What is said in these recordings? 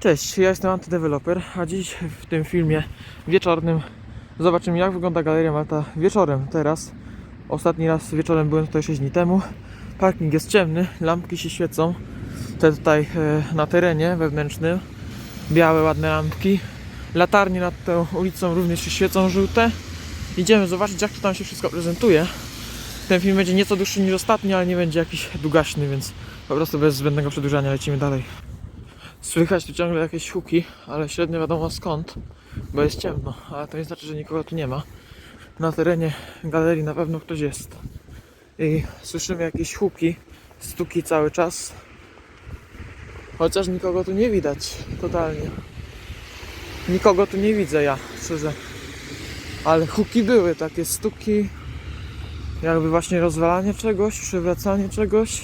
Cześć, ja jestem Antydeveloper, a dziś w tym filmie wieczornym zobaczymy jak wygląda Galeria Malta wieczorem teraz. Ostatni raz wieczorem byłem tutaj 6 dni temu. Parking jest ciemny, lampki się świecą. Te tutaj e, na terenie wewnętrznym. Białe, ładne lampki. Latarnie nad tą ulicą również się świecą żółte. Idziemy zobaczyć jak to tam się wszystko prezentuje. Ten film będzie nieco dłuższy niż ostatni, ale nie będzie jakiś długaśny, więc po prostu bez zbędnego przedłużania lecimy dalej. Słychać tu ciągle jakieś huki, ale średnio wiadomo skąd, bo jest ciemno, ale to nie znaczy, że nikogo tu nie ma. Na terenie galerii na pewno ktoś jest. I słyszymy jakieś huki, stuki cały czas. Chociaż nikogo tu nie widać, totalnie. Nikogo tu nie widzę ja, szczerze. Ale huki były, takie stuki, jakby właśnie rozwalanie czegoś, przywracanie czegoś.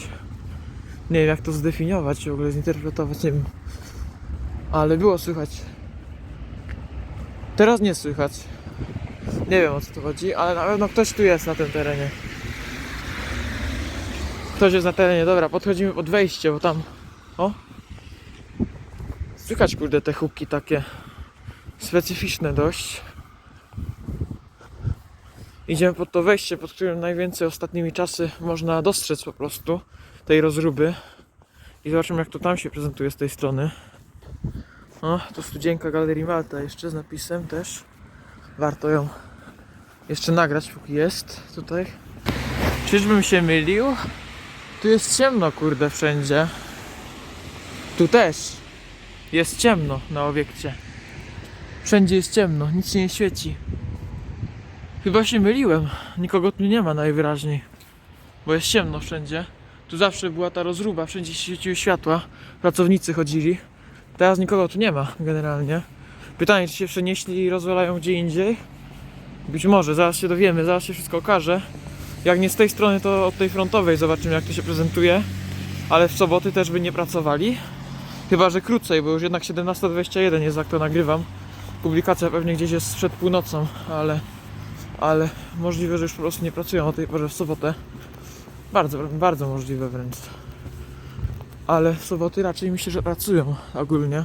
Nie wiem jak to zdefiniować, w ogóle zinterpretować, nie wiem. Ale było słychać. Teraz nie słychać. Nie wiem o co tu chodzi, ale na pewno ktoś tu jest na tym terenie. Ktoś jest na terenie, dobra, podchodzimy pod wejście, bo tam. O! Słychać kurde te huki takie specyficzne dość. Idziemy pod to wejście, pod którym najwięcej ostatnimi czasy można dostrzec po prostu tej rozruby. I zobaczymy jak to tam się prezentuje z tej strony. O, to studzienka Galerii Malta jeszcze z napisem też. Warto ją jeszcze nagrać póki jest tutaj. Czyżbym się mylił? Tu jest ciemno kurde wszędzie. Tu też. Jest ciemno na obiekcie. Wszędzie jest ciemno, nic nie świeci. Chyba się myliłem. Nikogo tu nie ma najwyraźniej. Bo jest ciemno wszędzie. Tu zawsze była ta rozruba, wszędzie świeciły światła. Pracownicy chodzili. Teraz nikogo tu nie ma generalnie. Pytanie, czy się przenieśli i rozwalają gdzie indziej? Być może, zaraz się dowiemy, zaraz się wszystko okaże. Jak nie z tej strony, to od tej frontowej zobaczymy, jak to się prezentuje. Ale w soboty też by nie pracowali. Chyba, że krócej, bo już jednak 17.21 jest, jak to nagrywam. Publikacja pewnie gdzieś jest przed północą, ale, ale możliwe, że już po prostu nie pracują o tej porze w sobotę. Bardzo, bardzo możliwe wręcz. Ale soboty raczej myślę, że pracują ogólnie.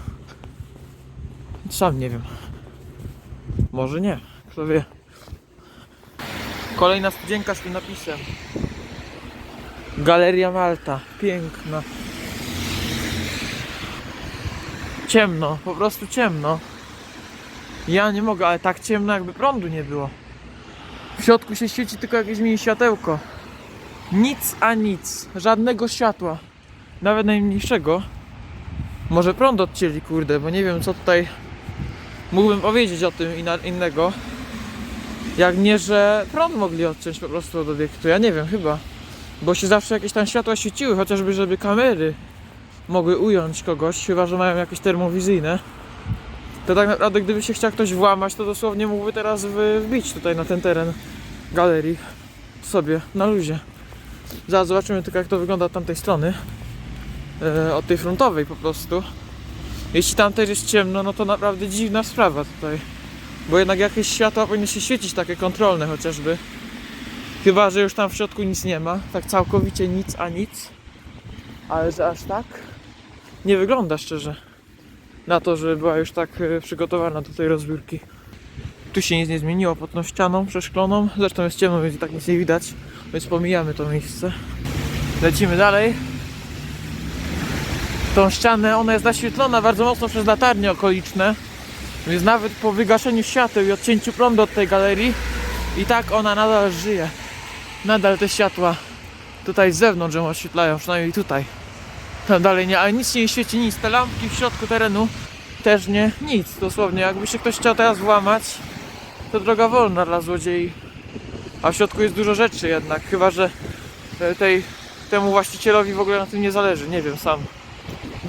Sam nie wiem. Może nie, kto wie. Kolejna studzienka z tym napisem. Galeria Malta. Piękna. Ciemno, po prostu ciemno. Ja nie mogę, ale tak ciemno jakby prądu nie było. W środku się świeci tylko jakieś mini światełko. Nic a nic. Żadnego światła. Nawet najmniejszego. Może prąd odcięli, kurde, bo nie wiem co tutaj mógłbym powiedzieć o tym innego. Jak nie, że prąd mogli odciąć po prostu od obiektu. Ja nie wiem, chyba. Bo się zawsze jakieś tam światła świeciły, chociażby żeby kamery mogły ująć kogoś, chyba że mają jakieś termowizyjne. To tak naprawdę gdyby się chciał ktoś włamać, to dosłownie mógłby teraz wbić tutaj na ten teren galerii sobie na luzie. Zaraz zobaczymy tylko jak to wygląda od tamtej strony. E, od tej frontowej po prostu. Jeśli tam też jest ciemno, no to naprawdę dziwna sprawa tutaj. Bo jednak jakieś światła powinny się świecić, takie kontrolne chociażby. Chyba, że już tam w środku nic nie ma. Tak całkowicie nic a nic. Ale że aż tak nie wygląda szczerze. Na to, że była już tak e, przygotowana do tej rozbiórki. Tu się nic nie zmieniło pod tą ścianą przeszkloną. Zresztą jest ciemno, więc i tak nic nie widać. Więc pomijamy to miejsce. Lecimy dalej. Tą ścianę, ona jest zaświetlona bardzo mocno przez latarnie okoliczne. Więc nawet po wygaszeniu świateł i odcięciu prądu od tej galerii i tak ona nadal żyje. Nadal te światła tutaj z zewnątrz ją oświetlają, przynajmniej tutaj. Tam dalej nie, ale nic nie świeci, nic. Te lampki w środku terenu też nie, nic dosłownie. Jakby się ktoś chciał teraz włamać, to droga wolna dla złodziei. A w środku jest dużo rzeczy jednak, chyba że e, tej, temu właścicielowi w ogóle na tym nie zależy, nie wiem sam.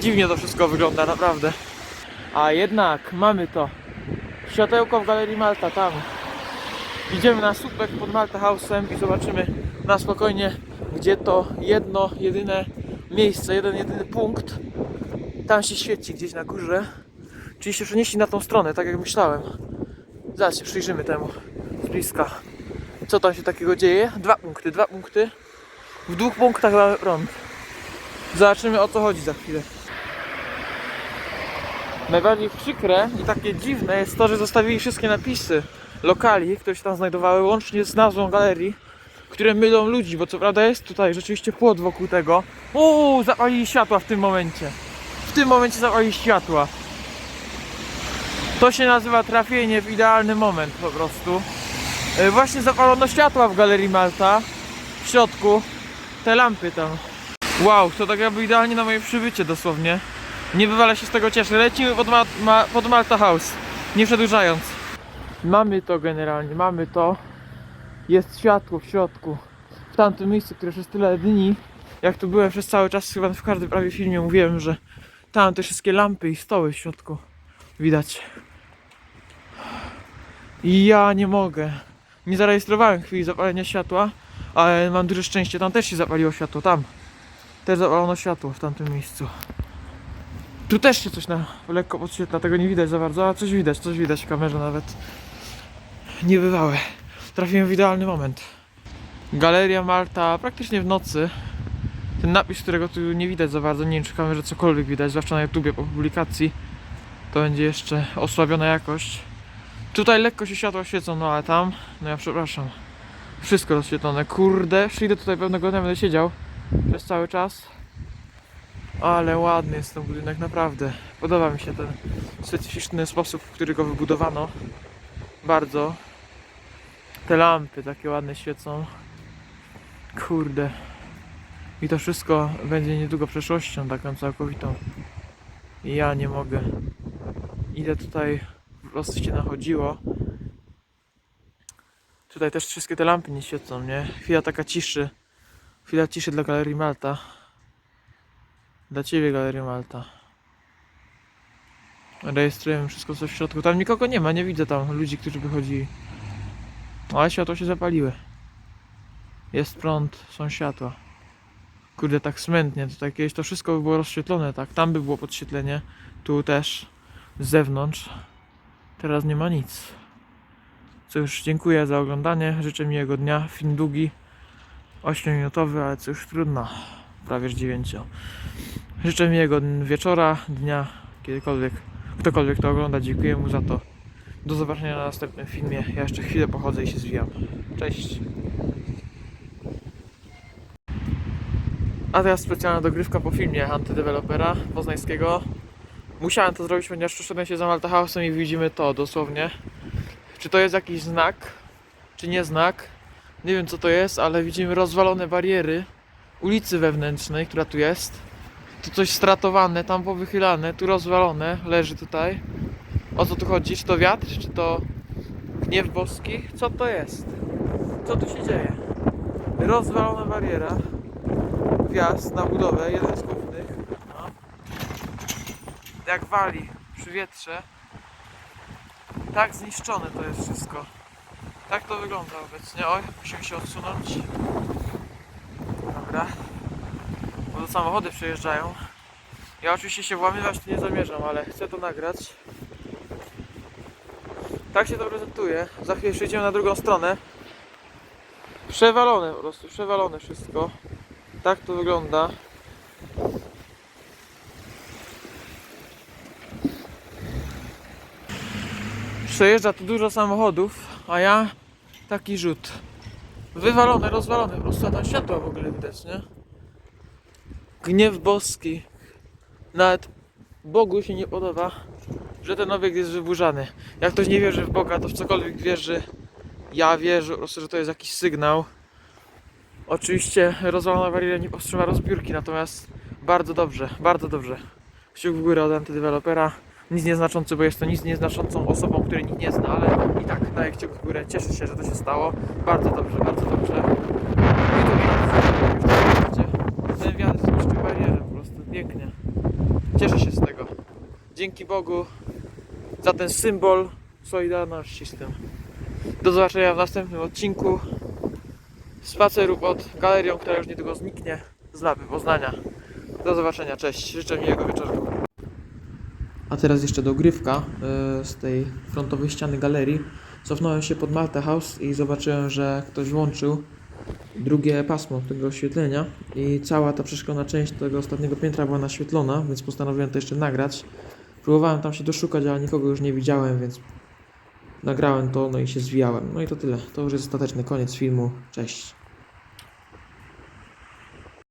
Dziwnie to wszystko wygląda, naprawdę. A jednak mamy to. Światełko w Galerii Malta, tam. Idziemy na słupek pod Malta House'em i zobaczymy na spokojnie, gdzie to jedno, jedyne miejsce, jeden, jedyny punkt. Tam się świeci gdzieś na górze. Czyli się przenieśli na tą stronę, tak jak myślałem. Zaraz się przyjrzymy temu z bliska. Co tam się takiego dzieje? Dwa punkty, dwa punkty. W dwóch punktach mamy prąd. Zobaczymy o co chodzi za chwilę. Najbardziej przykre i takie dziwne jest to, że zostawili wszystkie napisy lokali, które się tam znajdowały, łącznie z nazwą galerii, które mylą ludzi, bo co prawda jest tutaj rzeczywiście płot wokół tego. Uuu, zapalili światła w tym momencie. W tym momencie zapalili światła. To się nazywa trafienie w idealny moment po prostu. E, Właśnie zapalono światła w Galerii Malta. W środku. Te lampy tam. Wow, to tak jakby idealnie na moje przybycie dosłownie. Nie bywale się z tego cieszę. Lecimy pod, ma, ma, pod Malta House. Nie przedłużając. Mamy to generalnie, mamy to. Jest światło w środku. W tamtym miejscu, które przez tyle dni, jak tu byłem przez cały czas, chyba w każdym prawie filmie mówiłem, że tam te wszystkie lampy i stoły w środku widać. I ja nie mogę. Nie zarejestrowałem chwili zapalenia światła, ale mam duże szczęście. Tam też się zapaliło światło, tam. Też zapalono światło w tamtym miejscu. Tu też się coś na lekko podświetla, tego nie widać za bardzo, ale coś widać, coś widać w kamerze nawet. Niebywałe. Trafiłem w idealny moment. Galeria Malta praktycznie w nocy. Ten napis, którego tu nie widać za bardzo, nie wiem czy w kamerze cokolwiek widać, zwłaszcza na YouTubie po publikacji. To będzie jeszcze osłabiona jakość. Tutaj lekko się światła świecą, no ale tam, no ja przepraszam. Wszystko rozświetlone. Kurde, przyjdę tutaj pewnego dnia, będę siedział przez cały czas. Ale ładny jest ten budynek, naprawdę. Podoba mi się ten specyficzny sposób, w który go wybudowano. Bardzo. Te lampy takie ładne świecą. Kurde. I to wszystko będzie niedługo przeszłością taką całkowitą. I ja nie mogę. Idę tutaj, po prostu się nachodziło. Tutaj też wszystkie te lampy nie świecą, nie? Chwila taka ciszy. Chwila ciszy dla Galerii Malta. Dla Ciebie Galeria Malta. Rejestrujemy wszystko co w środku. Tam nikogo nie ma, nie widzę tam ludzi, którzy wychodzili. Ale światła się zapaliły. Jest prąd, są światła. Kurde, tak smętnie. Tutaj kiedyś to wszystko by było rozświetlone, tak. Tam by było podświetlenie. Tu też. Z zewnątrz. Teraz nie ma nic. Cóż, dziękuję za oglądanie. Życzę miłego dnia. Film długi. 8-minutowy, ale cóż, trudno. Prawie że 9. Życzę miłego wieczora, dnia, kiedykolwiek. Ktokolwiek to ogląda, dziękuję mu za to. Do zobaczenia na następnym filmie. Ja jeszcze chwilę pochodzę i się zwijam. Cześć. A teraz specjalna dogrywka po filmie antydewelopera poznańskiego. Musiałem to zrobić, ponieważ przeszedłem się za Malta House'em i widzimy to dosłownie. Czy to jest jakiś znak, czy nie znak? Nie wiem co to jest, ale widzimy rozwalone bariery ulicy wewnętrznej, która tu jest. Tu coś stratowane, tam powychylane, tu rozwalone, leży tutaj. O co tu chodzi? Czy to wiatr, czy to gniew boski? Co to jest? Co tu się dzieje? Rozwalona bariera. Wjazd na budowę, jeden z głównych. No. Jak wali przy wietrze. Tak zniszczone to jest wszystko. Tak to wygląda obecnie. Oj, musimy się odsunąć. Dobra. Bo to samochody przejeżdżają. Ja oczywiście się włamywać tu nie zamierzam, ale chcę to nagrać. Tak się to prezentuje. Za chwilę przejdziemy na drugą stronę. Przewalone po prostu, przewalone wszystko. Tak to wygląda. Przejeżdża tu dużo samochodów, a ja taki rzut. Wywalone, rozwalone, po prostu tam światła w ogóle widać, nie? Gniew boski. Nawet Bogu się nie podoba, że ten obiekt jest wyburzany. Jak ktoś nie wierzy w Boga, to w cokolwiek wierzy. Ja wierzę po prostu, że to jest jakiś sygnał. Oczywiście rozwalona bariera nie powstrzyma rozbiórki, natomiast bardzo dobrze, bardzo dobrze. Kciuk w górę od antydewelopera. Nic nieznaczący, bo jest to nic nieznaczącą osobą, której nikt nie zna, ale i tak daję kciuk w górę. Cieszę się, że to się stało. Bardzo dobrze, bardzo dobrze. I to widzicie, ten wiatr zniszczył barierę po prostu pięknie. Cieszę się z tego. Dzięki Bogu za ten symbol solidarności z tym. Do zobaczenia w następnym odcinku spaceru pod galerią, która już niedługo zniknie z mapy Poznania. Do zobaczenia, cześć, życzę miłego wieczoru. A teraz jeszcze dogrywka y, z tej frontowej ściany galerii. Cofnąłem się pod Malta House i zobaczyłem, że ktoś włączył drugie pasmo tego oświetlenia i cała ta przeszklona część tego ostatniego piętra była naświetlona, więc postanowiłem to jeszcze nagrać. Próbowałem tam się doszukać, ale nikogo już nie widziałem, więc nagrałem to, no i się zwijałem. No i to tyle. To już jest ostateczny koniec filmu. Cześć.